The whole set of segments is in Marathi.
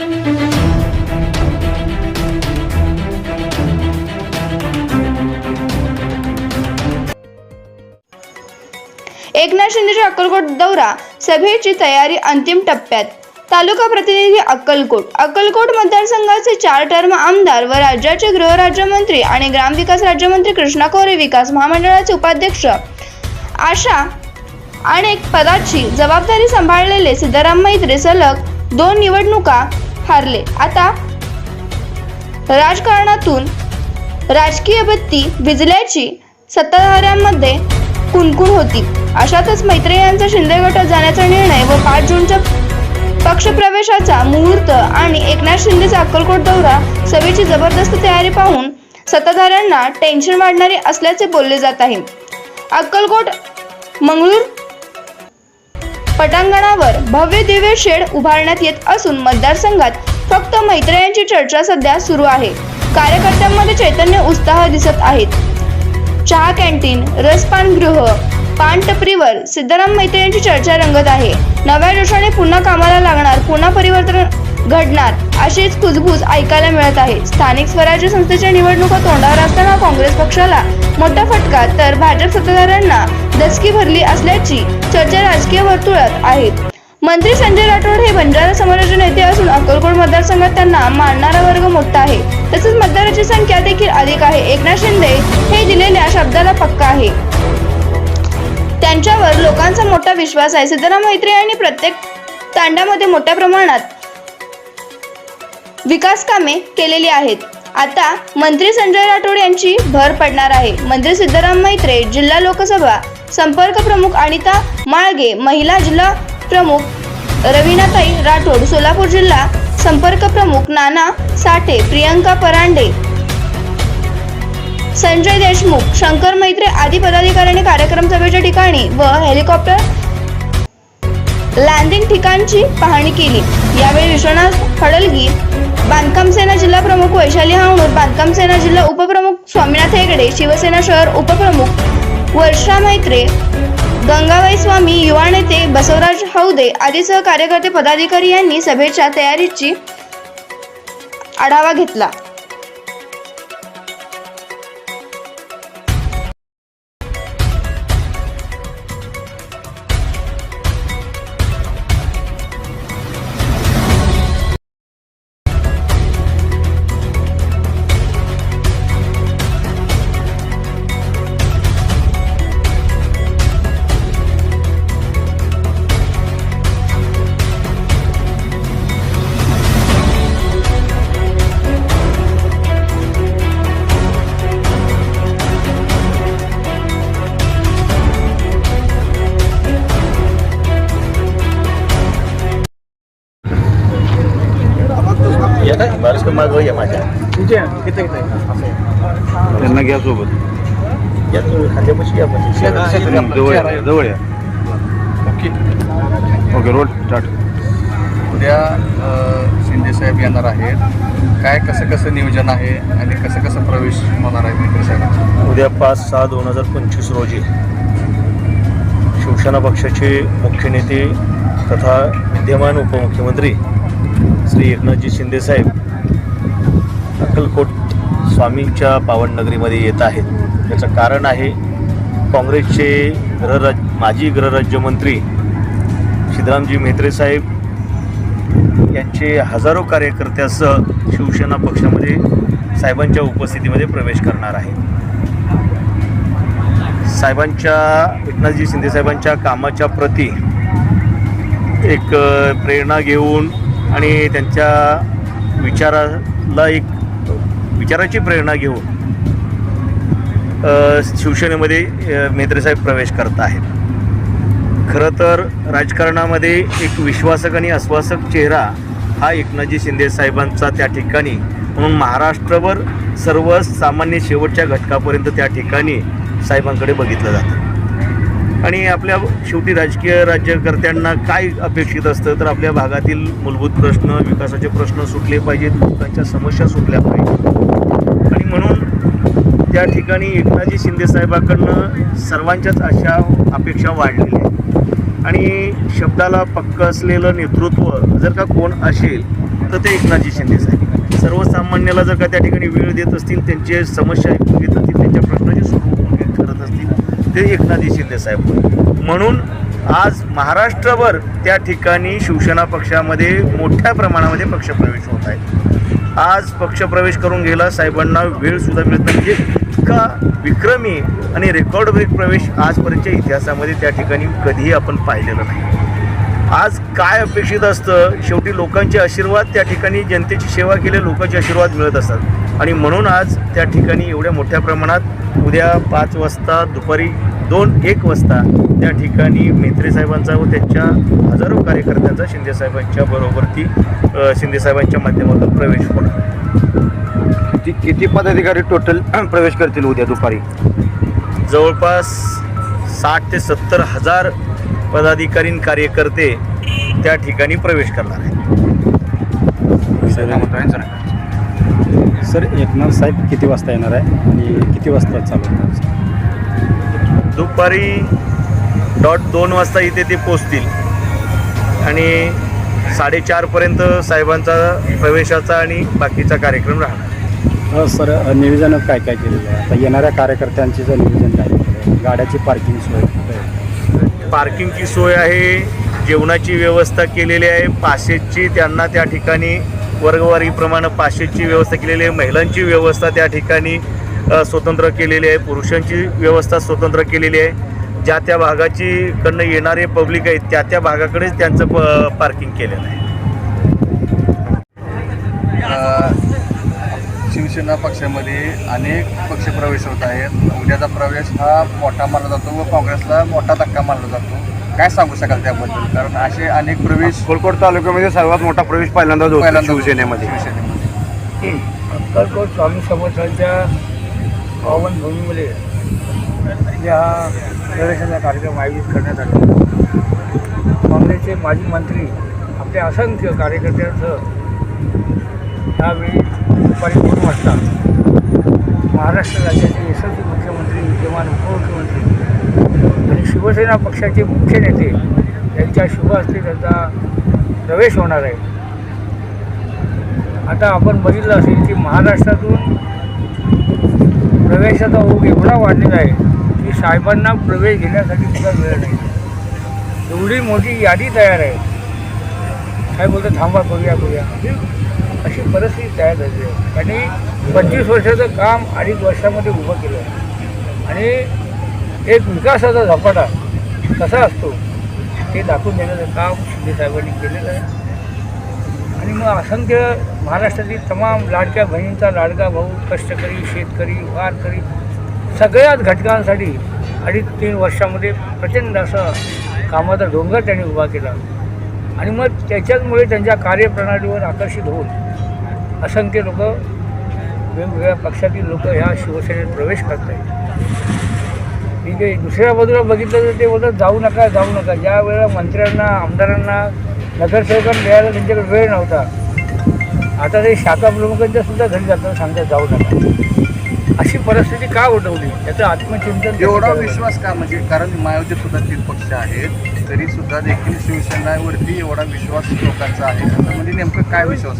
एकनाथ शिंदेच्या अक्कलकोट दौरा सभेची तयारी अंतिम टप्प्यात. तालुका प्रतिनिधी अक्कलकोट. अक्कलकोट मतदारसंघाचे चार टर्म आमदार व राज्याचे गृहराज्यमंत्री आणि ग्रामविकास राज्यमंत्री कृष्णा कोरे विकास महामंडळाचे उपाध्यक्ष आशा अनेक पदाची जबाबदारी सांभाळलेले सिद्धराम मैत्रे सलग दोन निवडणुका हारले. आता राजकारणातून राजकीय बत्ती विजल्याची सत्ताधाऱ्यांमध्ये कुणकुण होती? अशातच मैत्रे यांचा शिंदे गटात जाण्याचा निर्णय व पाच जूनच्या पक्षप्रवेशाचा मुहूर्त आणि एकनाथ शिंदेचा अक्कलकोट दौरा सभेची जबरदस्त तयारी पाहून सत्ताधाऱ्यांना टेन्शन वाढणारे असल्याचे बोलले जात आहे. अक्कलकोट मंगळूर पटांगणावर भव्य दिव्य शेड उभारण्यात येत असून मतदारसंघात फक्त मैत्रे यांची चर्चा सध्या सुरू आहे. कार्यकर्त्यांमध्ये चैतन्य उत्साह दिसत आहेत. चहा कॅन्टीन रसपानगृह पानटपरीवर सिद्धराम मैत्रे यांची चर्चा रंगत आहे. नव्या जोशाने पुन्हा कामाला लागणार पुन्हा परिवर्तन घडणार अशीच कुजबूज ऐकायला मिळत आहे. स्थानिक स्वराज्य संस्थेच्या निवडणुका तोंडावर असताना काँग्रेस पक्षाला मोठा फटका तर भाजप सत्ताधाऱ्यांना दसकी भरली असल्याची चर्चा राजकीय वर्तुळात आहे. मंत्री संजय राठोड हे बंजारा समाजाचे नेते असून अक्कलकोट मतदारसंघात त्यांना मानणारा वर्ग मोठा आहे. तसेच मतदाराची संख्या देखील अधिक आहे. एकनाथ शिंदे हे दिलेल्या शब्दाला पक्का आहे. त्यांच्यावर लोकांचा मोठा विश्वास आहे. सिद्धराम मैत्री यांनी प्रत्येक तांडामध्ये मोठ्या प्रमाणात विकास कामे केलेली आहेत. आता मंत्री संजय राठोड यांची भर पडणार आहे. मंत्री सिद्धराम मैत्रे जिल्हा लोकसभा संपर्क प्रमुख अनिता माळगे महिला जिल्हा प्रमुख रवीनाताई राठोड सोलापूर जिल्हा संपर्क प्रमुख नाना साठे प्रियंका परांडे संजय देशमुख शंकर मैत्रे आदी पदाधिकाऱ्यांनी कार्यक्रम सभेच्या ठिकाणी व हेलिकॉप्टर लँडिंग ठिकाणची पाहणी केली. यावेळी विश्वनाथ हडलगी बांधकाम सेना जिल्हा प्रमुख वैशाली हावणूर बांधकाम सेना जिल्हा उपप्रमुख स्वामीनाथ हेगडे शिवसेना शहर उपप्रमुख वर्षा मैत्रे गंगाबाई स्वामी युवा नेते बसवराज हौदे आदीसह कार्यकर्ते पदाधिकारी यांनी सभेच्या तयारीची आढावा घेतला. या काय बारस मागं या माझ्या. त्यांना घ्या सोबत. या या म्हणजे जवळ या जवळ या. Okay road start. उद्या अ, शिंदे साहेब येणार आहेत. काय कसं कसं नियोजन आहे आणि कसं कसं प्रवेश होणार आहे मित्र साहेब? उद्या पाच सहा दोन हजार पंचवीस रोजी शिवसेना पक्षाचे मुख्य नेते तथा विद्यमान उपमुख्यमंत्री श्री एकनाथजी शिंदेसाहेब अक्कलकोट स्वामींच्या पावननगरीमध्ये येत आहेत. याचं कारण आहे काँग्रेसचे गृहराज माजी गृहराज्यमंत्री सिद्धरामजी म्हेत्रे साहेब यांचे हजारो कार्यकर्त्यासह शिवसेना पक्षामध्ये साहेबांच्या उपस्थितीमध्ये प्रवेश करणार आहे. साहेबांच्या एकनाथजी शिंदे साहेबांच्या कामाच्या प्रती एक प्रेरणा घेऊन आणि त्यांच्या विचाराला एक विचाराची प्रेरणा घेऊन शिवसेनेमध्ये मेत्रेसाहेब प्रवेश करत आहेत. खरं तर राजकारणामध्ये एक विश्वासक आणि आश्वासक चेहरा हा एकनाथजी शिंदे साहेबांचा त्या ठिकाणी. म्हणून महाराष्ट्रभर सर्व सामान्य शेवटच्या घटकापर्यंत त्या ठिकाणी साहेबांकडे बघितलं जातं. आणि आपल्या शेवटी राजकीय राज्यकर्त्यांना काय अपेक्षित असतं? तर आपल्या भागातील मूलभूत प्रश्न विकासाचे प्रश्न सुटले पाहिजेत लोकांच्या समस्या सुटल्या पाहिजेत. आणि म्हणून त्या ठिकाणी एकनाथजी शिंदे साहेबाकडनं सर्वांच्याच अशा अपेक्षा वाढलेल्या आहेत. आणि शब्दाला पक्क असलेलं नेतृत्व जर का कोण असेल तर ते एकनाथजी शिंदेसाहेब सर्वसामान्याला जर का त्या ठिकाणी वेळ देत असतील त्यांचे समस्या ऐकून घेत असतील त्यांच्या प्रश्नाची सुरू ते एकनाथजी शिंदे साहेब म्हणून आज महाराष्ट्रभर त्या ठिकाणी शिवसेना पक्षामध्ये मोठ्या प्रमाणामध्ये पक्षप्रवेश होत आहे. आज पक्षप्रवेश करून गेला साहेबांना वेळसुद्धा मिळत नाही. म्हणजे इतका विक्रमी आणि रेकॉर्ड ब्रेक प्रवेश आजपर्यंतच्या इतिहासामध्ये त्या ठिकाणी कधीही आपण पाहिलेलं नाही. आज काय अपेक्षित असतं? शेवटी लोकांचे आशीर्वाद त्या ठिकाणी जनतेची सेवा केले लोकांचे आशीर्वाद मिळत असतात. आणि म्हणून आज त्या ठिकाणी एवढ्या मोठ्या प्रमाणात उद्या पाच वाजता दुपारी दोन एक वाजता त्या ठिकाणी मेत्रे साहेबांचा व त्यांच्या हजारो कार्यकर्त्यांचा शिंदे साहेबांच्या बरोबरती अ, शिंदे साहेबांच्या माध्यमातून प्रवेश होणार. किती किती पदाधिकारी टोटल प्रवेश करतील उद्या दुपारी? जवळपास साठ ते सत्तर हजार पदाधिकारी कार्यकर्ते त्या ठिकाणी प्रवेश करणार आहेत. सर एकनाथ साहेब किती वाजता येणार आहे आणि किती वाजता चालू होणार दुपारी डॉट दोन वाजता इथे ते पोचतील आणि साडेचारपर्यंत साहेबांचा प्रवेशाचा आणि बाकीचा कार्यक्रम राहणार सर नियोजन काय काय केलेलं आहे आता येणाऱ्या कार्यकर्त्यांचे जर नियोजन काय केलं? गाड्याची पार्किंग सोय? पार्किंगची सोय आहे जेवणाची व्यवस्था केलेली आहे पाचशेची त्यांना त्या ठिकाणी वर्गवारीप्रमाणे पाचशेची व्यवस्था केलेली आहे. महिलांची व्यवस्था त्या ठिकाणी स्वतंत्र केलेली आहे. पुरुषांची व्यवस्था स्वतंत्र केलेली आहे. ज्या त्या भागाची कडनं येणारे पब्लिक आहेत त्या त्या भागाकडेच त्यांचं प पार्किंग केलेलं आहे. शिवसेना पक्षामध्ये अनेक पक्ष प्रवेश होत आहेत. उद्याचा प्रवेश हा मोठा मानला जातो व काँग्रेसला मोठा धक्का मानला जातो. काय सांगू शकाल त्याबद्दल? कारण असे अनेक प्रवेश अक्कलकोट तालुक्यामध्ये सर्वात मोठा प्रवेश पहिल्यांदाच होतो पहिल्यांदा शिवसेनेमध्ये. शिवसेनेमध्ये. अक्कलकोट स्वामी समर्थांच्या पावनभूमीमध्ये या प्रवेशाचा कार्यक्रम आयोजित करण्यात आला. काँग्रेसचे माजी मंत्री आपल्या असंख्य कार्यकर्त्यांसह यावेळी दुपारी दोन वाजता महाराष्ट्र राज्याचे यशस्वी मुख्यमंत्री विद्यमान उपमुख्यमंत्री शिवसेना पक्षाचे मुख्य नेते यांच्या शुभ हस्ते त्यांचा प्रवेश होणार आहे. आता आपण बघितलं असेल की महाराष्ट्रातून प्रवेशाचा ओघ एवढा वाढलेला आहे की साहेबांना प्रवेश घेण्यासाठी सुद्धा वेळ नाही. एवढी मोठी यादी तयार आहे. साहेब बोलतो थांबा करूया करूया. अशी परिस्थिती तयार झाली आहे. त्यांनी पंचवीस वर्षाचं काम अडीच वर्षामध्ये उभं केलं आणि एक विकासाचा झपाटा कसा असतो ते दाखवून देण्याचं काम शिंदे साहेबांनी केलेलं आहे. आणि मग असंख्य महाराष्ट्रातील तमाम लाडक्या बहिणींचा लाडका भाऊ कष्टकरी शेतकरी वारकरी सगळ्याच घटकांसाठी अडीच तीन वर्षामध्ये प्रचंड असा कामाचा डोंगर त्यांनी उभा केला. आणि मग त्याच्याचमुळे त्यांच्या कार्यप्रणालीवर आकर्षित होऊन असंख्य लोक वेगवेगळ्या पक्षातील लोक ह्या शिवसेनेत प्रवेश करत आहेत ठीक आहे दुसऱ्या बाजूला बघितलं तर ते बोलतात जाऊ नका जाऊ नका. ज्या वेळेला मंत्र्यांना आमदारांना नगरसेवकांना द्यायला त्यांच्याकडे वेळ नव्हता आता ते शाखा प्रमुखांच्या सुद्धा घरी जाताना सांगतात जाऊ नका. अशी परिस्थिती का उठवली त्याचं आत्मचिंतन एवढा विश्वास का? म्हणजे कारण मायावतीत सुद्धा तीन पक्ष आहेत तरी सुद्धा देखील शिवसेनावरती एवढा विश्वास लोकांचा आहे. म्हणजे नेमकं काय विश्वास?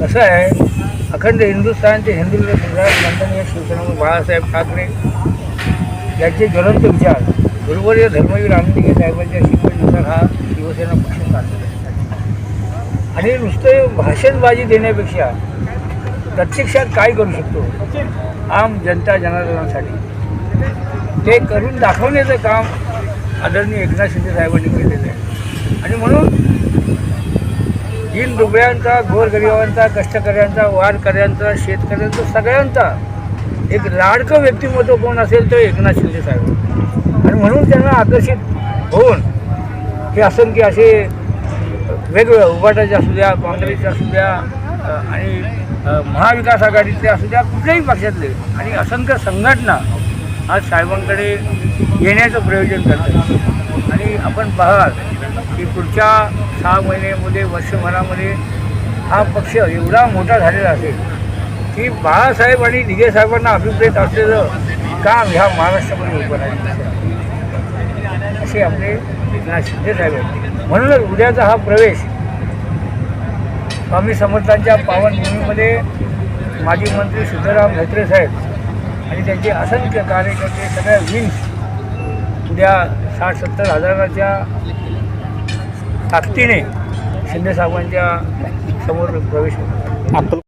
कसं आहे अखंड हिंदुस्थानचे हिंदू सम्राट माननीय शिवसेना बाळासाहेब ठाकरे यांचे ज्वलंत विचार. गुरुवर्य धर्मवीर आनंदगे साहेबांच्या शिकवणीनुसार हा शिवसेना पक्ष चाललेला आहे. आणि नुसते भाषणबाजी देण्यापेक्षा प्रत्यक्षात काय करू शकतो? आम जनता जनार्दनासाठी. ते करून दाखवण्याचं काम आदरणीय एकनाथ शिंदे साहेबांनी केलेलं आहे. आणि म्हणून दीन दुबळ्यांचा गोरगरिबांचा कष्टकऱ्यांचा वारकऱ्यांचा शेतकऱ्यांचा सगळ्यांचा एक लाडकं व्यक्तिमत्व कोण असेल तर एकनाथ शिंदे साहेब. आणि म्हणून त्यांना आकर्षित होऊन हे असंख्य असे वेगवेगळ्या उभाटाचे असू द्या काँग्रेसचे असू द्या आणि महाविकास आघाडीतले असू द्या कुठल्याही पक्षातले आणि असंख्य संघटना आज साहेबांकडे येण्याचं प्रयोजन करतात. आणि आपण पाहाल की पुढच्या सहा महिन्यामध्ये वर्षभरामध्ये हा पक्ष एवढा मोठा झालेला असेल की बाळासाहेब आणि दिघे साहेबांना अभिप्रेत असलेलं काम ह्या महाराष्ट्रामध्ये उभं राहिलं असे आपले एकनाथ शिंदे साहेब म्हणूनच उद्याचा हा प्रवेश स्वामी समर्थांच्या पावन भूमीमध्ये माजी मंत्री सिद्धराम म्हेत्रे साहेब आणि त्यांचे असंख्य कार्यकर्ते सगळ्या विंग्स उद्या साठ सत्तर हजाराच्या ताकदीने शिंदे साहेबांच्या समोर प्रवेश होतो